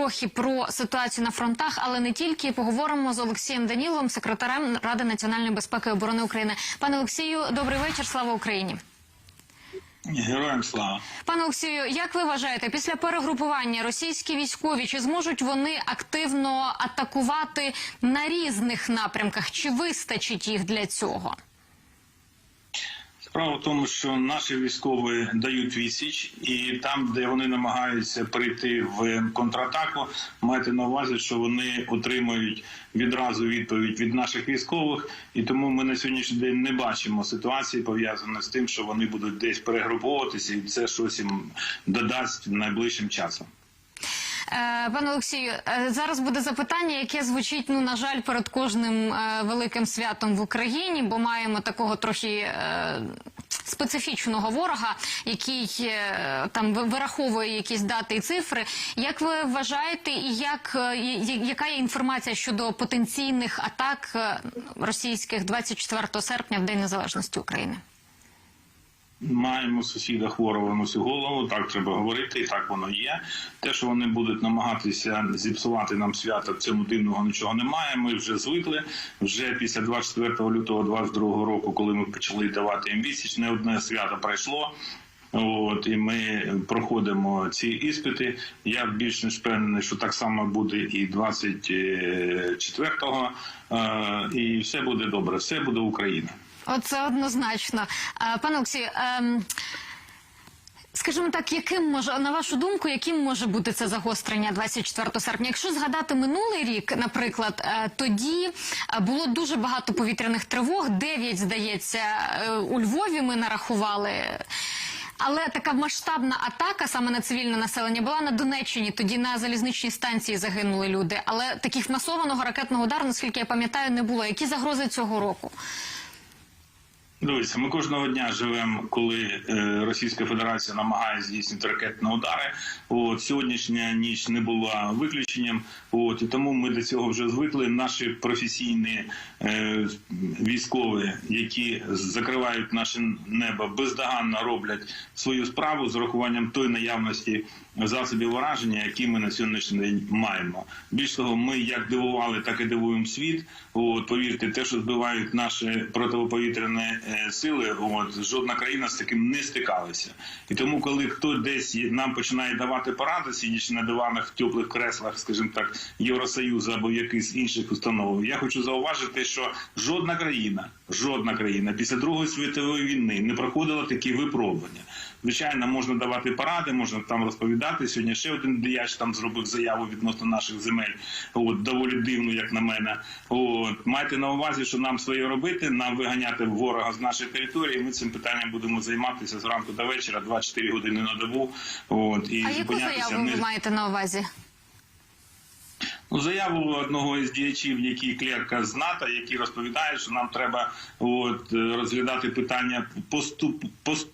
трохи про ситуацію на фронтах, але не тільки. Поговоримо з Олексієм Даніловим, секретарем Ради національної безпеки і оборони України. Пане Олексію, добрий вечір. Слава Україні. Героям слава. Пане Олексію, як ви вважаєте, після перегрупування російські військові чи зможуть вони активно атакувати на різних напрямках? Чи вистачить їх для цього? Справа в тому, що наші військові дають відсіч, і там, де вони намагаються прийти в контратаку, майте на увазі, що вони отримують відразу відповідь від наших військових, і тому ми на сьогоднішній день не бачимо ситуації пов'язаної з тим, що вони будуть десь перегруповуватися, і це щось їм додасть найближчим часом. Е, Пане Олексію, е, зараз буде запитання, яке звучить, ну на жаль, перед кожним е, великим святом в Україні, бо маємо такого трохи специфічного ворога, який там вираховує якісь дати і цифри. Як ви вважаєте, і як яка є інформація щодо потенційних атак російських 24 серпня в День Незалежності України? Маємо сусіда хворого на всю голову, так треба говорити, і так воно є. Те, що вони будуть намагатися зіпсувати нам свято, в цьому дивного нічого немає. Ми вже звикли. Вже після 24 лютого 22 року, коли ми почали давати їм відсіч, не одне свято пройшло. От і ми проходимо ці іспити. Я більш ніж впевнений, що так само буде і 24-го, е, і все буде добре, все буде Україна. Оце однозначно. Е, Пане Олексію, ем, скажімо так, яким може, на вашу думку, яким може бути це загострення 24 серпня? Якщо згадати минулий рік, наприклад, е, тоді е, було дуже багато повітряних тривог, 9, здається, у Львові ми нарахували. Але така масштабна атака саме на цивільне населення була на Донеччині. Тоді на залізничній станції загинули люди. Але таких масованого ракетного удару, наскільки я пам'ятаю, не було. Які загрози цього року? Дивіться, ми кожного дня живемо, коли е, Російська Федерація намагається здійснити ракетні удари. От сьогоднішня ніч не була виключенням. От і тому ми до цього вже звикли. Наші професійні е, військові, які закривають наше небо, бездоганно роблять свою справу з урахуванням той наявності засобів ураження, які ми на сьогоднішній день маємо. Більш того, ми як дивували, так і дивуємо світ. От повірте, те, що збивають наші протиповітряні е, сили, от жодна країна з таким не стикалася. І тому, коли хто десь нам починає давати поради, сидячи на диванах в теплих креслах, скажімо так, Євросоюзу або якихось інших установ, я хочу зауважити, що жодна країна, жодна країна після Другої світової війни не проходила такі випробування. Звичайно, можна давати поради, можна там розповідати. Сьогодні ще один діяч там зробив заяву відносно наших земель. От доволі дивно, як на мене. От майте на увазі, що нам своє робити, нам виганяти ворога з нашої території. Ми цим питанням будемо займатися зранку до вечора, 24 години на добу. От і А яку заяву не ви маєте на увазі? Ну, заяву одного із діячів, який клерка з НАТО, який розповідає, що нам треба от, е, розглядати питання поступ,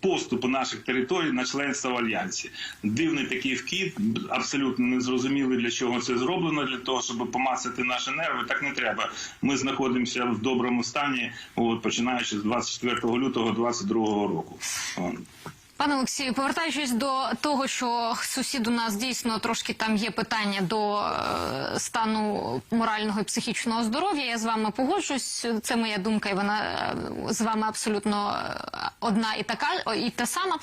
поступу наших територій на членство в альянсі. Дивний такий вкид, абсолютно незрозумілий, для чого це зроблено, для того, щоб помасити наші нерви. Так не треба. Ми знаходимося в доброму стані, от, починаючи з 24 лютого 2022 року. Пане Олексію, повертаючись до того, що сусід у нас дійсно трошки там є питання до е, стану морального і психічного здоров'я. Я з вами погоджуюсь. Це моя думка, і вона е, з вами абсолютно е, одна і така, і та сама.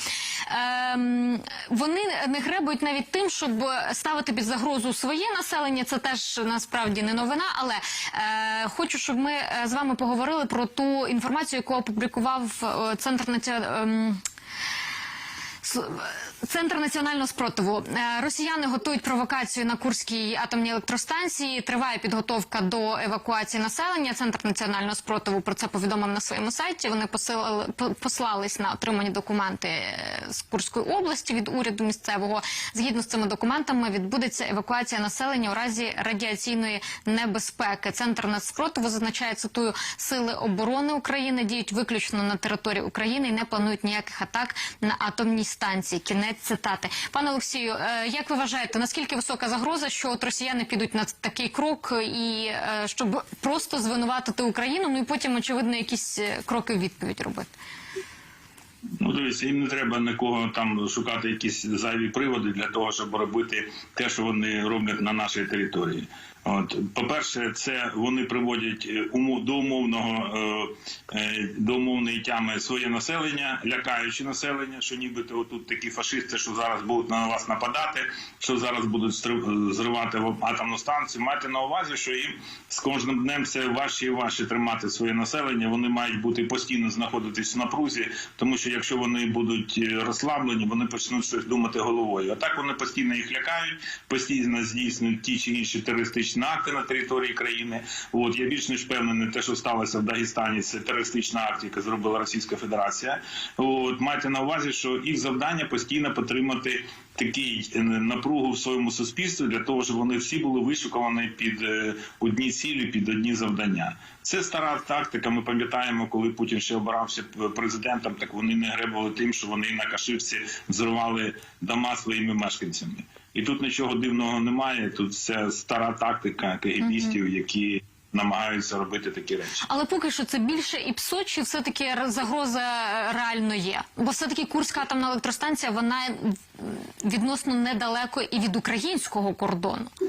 Ем, вони не гребують навіть тим, щоб ставити під загрозу своє населення. Це теж насправді не новина. Але е, хочу, щоб ми з вами поговорили про ту інформацію, яку опублікував центр національного. Центр національного спротиву. Е, Росіяни готують провокацію на Курській атомній електростанції. Триває підготовка до евакуації населення. Центр національного спротиву про це повідомив на своєму сайті. Вони посилали, по- послались на отримані документи е, з Курської області від уряду місцевого. Згідно з цими документами відбудеться евакуація населення у разі радіаційної небезпеки. Центр нацспротиву зазначає цитую сили оборони України діють виключно на території України і не планують ніяких атак на атомній станції. Кінець цитати. Пане Олексію, е, як ви вважаєте, наскільки висока загроза, що от росіяни підуть на такий крок і е, щоб просто звинуватити Україну? Ну і потім очевидно якісь е, кроки в відповідь робити? Ну, дивіться, їм не треба нікого там шукати якісь зайві приводи для того, щоб робити те, що вони роблять на нашій території. От, по-перше, це вони приводять е, до умовного е, е, до умовної тями своє населення, лякаючи населення, що нібито отут такі фашисти, що зараз будуть на вас нападати, що зараз будуть зривати атомну станцію. Майте на увазі, що їм з кожним днем все важче і важче тримати своє населення. Вони мають бути постійно знаходитись в напрузі, тому що якщо вони будуть розслаблені, вони почнуть щось думати головою. А так вони постійно їх лякають, постійно здійснюють ті чи інші терористичні акти на території країни. От я більш ніж впевнений, те, що сталося в Дагестані, це терористична акт, яка зробила Російська Федерація. От майте на увазі, що їх завдання постійно потримати такий е, напругу в своєму суспільстві для того, щоб вони всі були вишукувані під е, одні цілі, під одні завдання. Це стара тактика. Ми пам'ятаємо, коли Путін ще обирався президентом, так вони не гребували тим, що вони на Кашивці взривали дома своїми мешканцями. І тут нічого дивного немає. Тут це стара тактика кегібістів, які намагаються робити такі речі. Але поки що це більше і ПСО, чи все-таки загроза е, реально є? Бо все-таки Курська атомна електростанція, вона відносно недалеко і від українського кордону. Ну,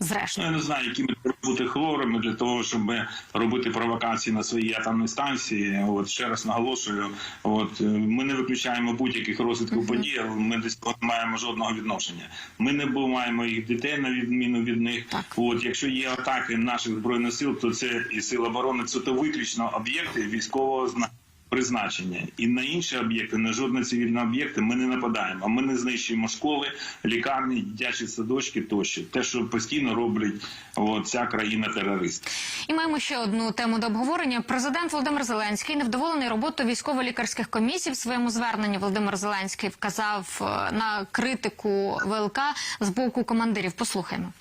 Зрештою. я не знаю, якими бути хворими для того, щоб робити провокації на своїй атомній станції. От ще раз наголошую, от е, ми не виключаємо будь-яких розвитків подій, але ми до цього не маємо жодного відношення. Ми не маємо їх дітей на відміну від них. Так. От якщо є атаки наших збройних сил, то це і сил оборони, це то виключно об'єкти військового зна. Призначення і на інші об'єкти, на жодні цивільні об'єкти ми не нападаємо. Ми не знищуємо школи, лікарні, дитячі садочки тощо. Те, що постійно роблять от, ця країна терорист. І маємо ще одну тему до обговорення. Президент Володимир Зеленський невдоволений роботою військово-лікарських комісій. В своєму зверненні Володимир Зеленський вказав е, на критику ВЛК з боку командирів. Послухаймо.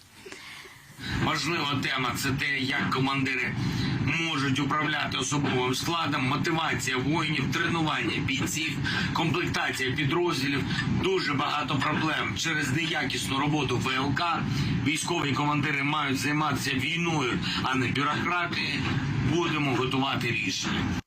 Важлива тема це те, як командири можуть управляти особовим складом, мотивація воїнів, тренування бійців, комплектація підрозділів. Дуже багато проблем через неякісну роботу ВЛК. Військові командири мають займатися війною, а не бюрократією. Будемо готувати рішення.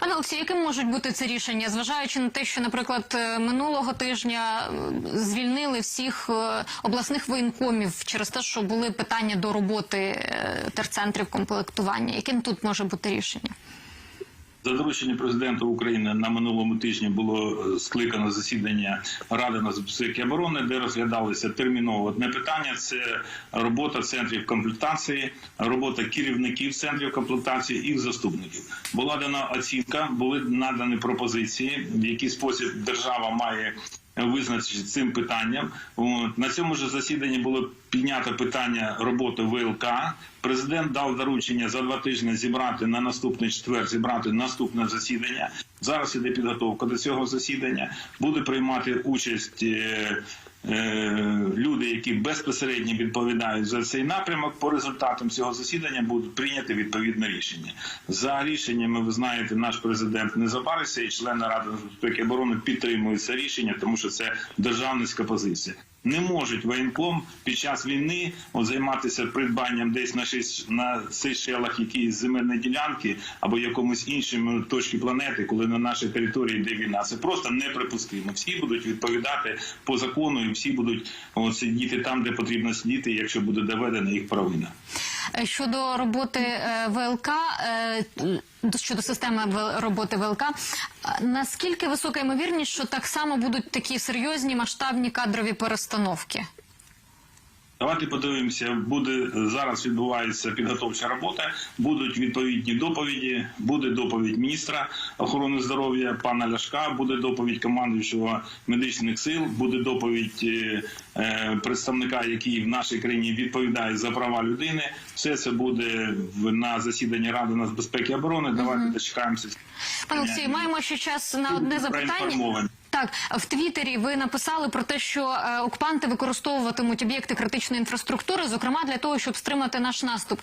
Пане Олексій, яким можуть бути це рішення, зважаючи на те, що, наприклад, е, минулого тижня е, звільнили всіх е, обласних воєнкомів через те, що були питання до роботи терцентрів комплектування. Яким тут може бути рішення? За дорученням президента України на минулому тижні було е, скликано засідання Ради нацбезпеки і оборони, де розглядалися терміново одне питання: це робота центрів комплектації, робота керівників центрів комплектації і їх заступників. Була дана оцінка, були надані пропозиції, в який спосіб держава має визначитися цим питанням. На цьому ж засіданні було піднято питання роботи ВЛК. Президент дав доручення за два тижні зібрати на наступний четвер, зібрати наступне засідання. Зараз іде підготовка до цього засідання. Буде приймати участь. Е, Люди, які безпосередньо відповідають за цей напрямок, по результатам цього засідання будуть прийняти відповідне рішення. За рішеннями, ви знаєте, наш президент не забарився, і члени Ради безпеки і оборони підтримують це рішення, тому що це державницька позиція. Не можуть воєнком під час війни займатися придбанням десь на шість на Сейшелах якісь земельні ділянки або якомусь іншому точці планети, коли на нашій території йде війна. Це просто неприпустимо. Всі будуть відповідати по закону, і всі будуть от, сидіти там, де потрібно сидіти, якщо буде доведена їх провина. Е, Щодо роботи е, ВЛК, е, щодо системи роботи ВЛК, наскільки висока ймовірність, що так само будуть такі серйозні масштабні кадрові перестановки? Давайте подивимося. Буде зараз відбувається підготовча робота. Будуть відповідні доповіді. Буде доповідь міністра охорони здоров'я пана Ляшка. Буде доповідь командуючого медичних сил. Буде доповідь е, е, представника, який в нашій країні відповідає за права людини. Все це буде в на засіданні Ради нацбезпеки і оборони. Давайте дочекаємося. Пане Олексію, маємо ще час на одне запитання. Так, в Твіттері ви написали про те, що е, окупанти використовуватимуть об'єкти критичної інфраструктури, зокрема для того, щоб стримати наш наступ.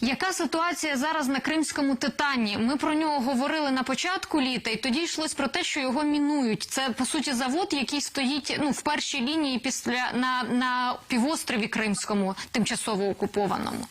Яка ситуація зараз на кримському титані? Ми про нього говорили на початку літа, і тоді йшлось про те, що його мінують. Це по суті завод, який стоїть ну в першій лінії після на, на півострові Кримському, тимчасово окупованому.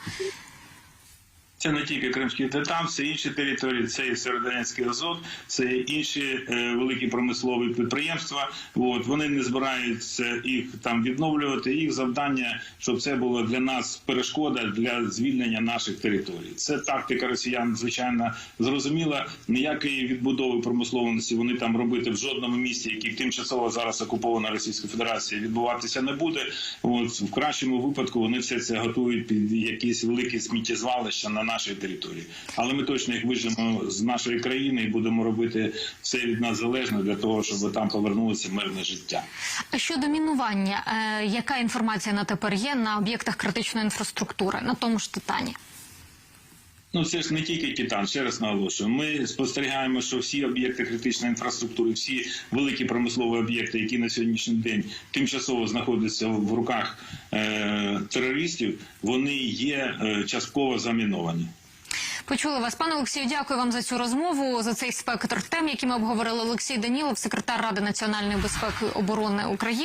Це не тільки Кримський Татам, це інші території, це і Серединський Азот, це інші е, великі промислові підприємства. От вони не збираються їх там відновлювати. Їх завдання, щоб це було для нас перешкода для звільнення наших територій. Це тактика росіян, звичайно, зрозуміла. Ніякої відбудови промисловості вони там робити в жодному місті, який тимчасово зараз окупована Російська Федерація, відбуватися не буде. От в кращому випадку вони все це готують під якісь великі сміттєзвалища на нашій території. Але ми точно їх вижимо з нашої країни і будемо робити все від нас залежне для того, щоб там повернулося мирне життя. Щодо мінування, е, яка інформація на тепер є на об'єктах критичної інфраструктури, на тому ж Титані? Ну це ж не тільки Титан, ще раз наголошую. Ми спостерігаємо, що всі об'єкти критичної інфраструктури, всі великі промислові об'єкти, які на сьогоднішній день тимчасово знаходяться в руках е- терористів, вони є е, частково заміновані. Почули вас, пане Олексію. Дякую вам за цю розмову, за цей спектр тем, які ми обговорили. Олексій Данілов, секретар Ради національної безпеки оборони України.